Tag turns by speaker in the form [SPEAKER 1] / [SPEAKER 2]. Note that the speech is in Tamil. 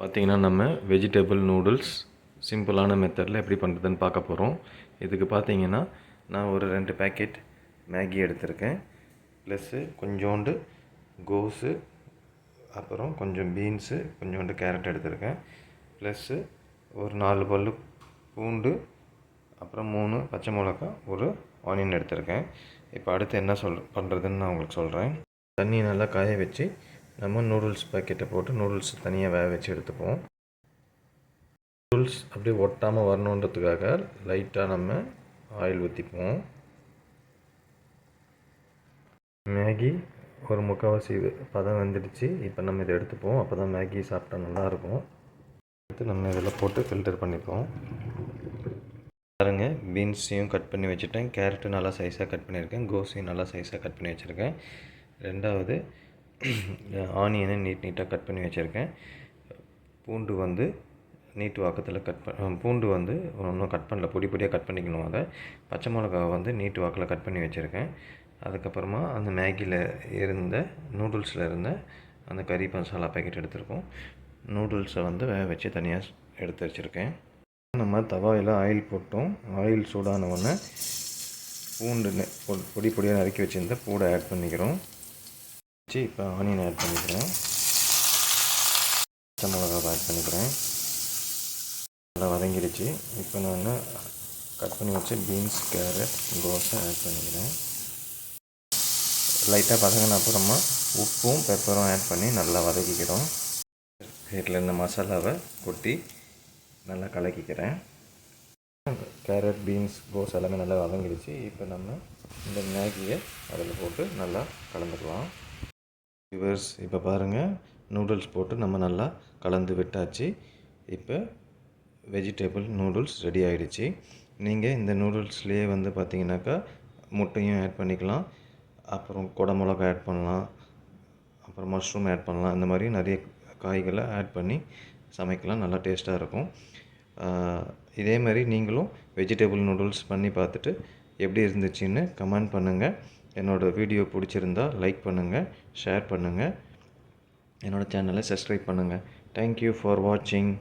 [SPEAKER 1] பார்த்திங்கன்னா நம்ம வெஜிடபிள் நூடுல்ஸ் சிம்பிளான மெத்தடில் எப்படி பண்ணுறதுன்னு பார்க்க போகிறோம் இதுக்கு பார்த்தீங்கன்னா நான் ஒரு ரெண்டு பேக்கெட் மேகி எடுத்திருக்கேன். ப்ளஸ்ஸு கொஞ்சோண்டு கோஸு அப்புறம் கொஞ்சம் பீன்ஸு கொஞ்சோண்டு கேரட் எடுத்திருக்கேன். ப்ளஸ்ஸு ஒரு நாலு பல்லு பூண்டு அப்புறம் மூணு பச்சை மிளகா ஒரு ஆனியன் எடுத்திருக்கேன். இப்போ அடுத்து என்ன சொல் பண்ணுறதுன்னு நான் உங்களுக்கு சொல்கிறேன் தண்ணி நல்லா காய வச்சு நம்ம நூடுல்ஸ் பாக்கெட்டை போட்டு நூடுல்ஸ் தனியாக வேக வச்சு எடுத்துப்போம் நூடுல்ஸ் அப்படியே ஒட்டாமல் வரணுன்றதுக்காக லைட்டாக நம்ம ஆயில் ஊற்றிப்போம் மேகி ஒரு முக்கால்வாசி இது பதம் வந்துடுச்சு. இப்போ நம்ம இதை எடுத்துப்போம். அப்போ தான் மேகி சாப்பிட்டா நல்லாயிருக்கும் எடுத்து நம்ம இதில் போட்டு ஃபில்டர் பண்ணிப்போம். பாருங்க பீன்ஸையும் கட் பண்ணி வச்சுட்டேன். கேரட்டும் நல்லா சைஸாக கட் பண்ணியிருக்கேன். கோஸையும் நல்லா சைஸாக கட் பண்ணி வச்சுருக்கேன். ரெண்டாவது ஆனியனை நீட் நீட்டாக கட் பண்ணி வச்சுருக்கேன். பூண்டு வந்து நீட்டு வாக்கத்தில் கட் பண்ண பூண்டு வந்து ஒன்றும் கட் பண்ணல பொடி பொடியாக கட் பண்ணிக்கணும் அதை. பச்சை மிளகாவை வந்து நீட்டு வாக்கில் கட் பண்ணி வச்சுருக்கேன். அதுக்கப்புறமா அந்த மேகியில் இருந்த நூடுல்ஸில் இருந்த அந்த கறி மசாலா பேக்கெட் எடுத்திருக்கோம். நூடுல்ஸை வந்து வேக வச்சு தனியாக எடுத்து வச்சுருக்கேன். நம்ம தவாயில் ஆயில் போட்டோம். ஆயில் சூடான உடனே பூண்டு பொடி பொடியாக நறுக்கி வச்சுருந்த பூடை ஆட் பண்ணிக்கிறோம். வச்சு இப்போ ஆனியன் ஆட் பண்ணிக்கிறேன். பச்சை மிளகாவை ஆட் பண்ணிக்கிறேன். நல்லா வதங்கிடுச்சு. இப்போ நான் கட் பண்ணி வச்ச பீன்ஸ் கேரட் கோஸை ஆட் பண்ணிக்கிறேன். லைட்டாக பதங்கின அப்புறமா உப்பும் பெப்பரும் ஆட் பண்ணி நல்லா வதக்கிக்கிறோம். வீட்டில் இந்த மசாலாவை கொட்டி நல்லா கலக்கிக்கிறேன். கேரட் பீன்ஸ் கோஸ் எல்லாமே நல்லா வதங்கிடுச்சு. இப்போ நம்ம இந்த மேகியை அதில் போட்டு நல்லா கலந்துக்கலாம். விவர்ஸ் இப்போ பாருங்கள் நூடுல்ஸ் போட்டு நம்ம நல்லா கலந்து விட்டாச்சு. இப்போ வெஜிடபிள் நூடுல்ஸ் ரெடி ஆகிடுச்சு நீங்கள் இந்த நூடுல்ஸ்லேயே வந்து பார்த்தீங்கன்னாக்கா முட்டையும் ஆட் பண்ணிக்கலாம். அப்புறம் குடமிளகா ஆட் பண்ணலாம். அப்புறம் மஷ்ரூம் ஆட் பண்ணலாம். இந்த மாதிரி நிறைய காய்களை ஆட் பண்ணி சமைக்கலாம். நல்லா டேஸ்ட்டாக இருக்கும். இதே மாதிரி நீங்களும் வெஜிடபிள் நூடுல்ஸ் பண்ணி பார்த்துட்டு எப்படி இருந்துச்சுன்னு கமெண்ட் பண்ணுங்கள் என்னோடய வீடியோ பிடிச்சிருந்தா லைக் பண்ணுங்கள் ஷேர் பண்ணுங்கள் என்னோடய சேனலை சப்ஸ்கிரைப் பண்ணுங்கள் தேங்க்யூ ஃபார் வாட்சிங்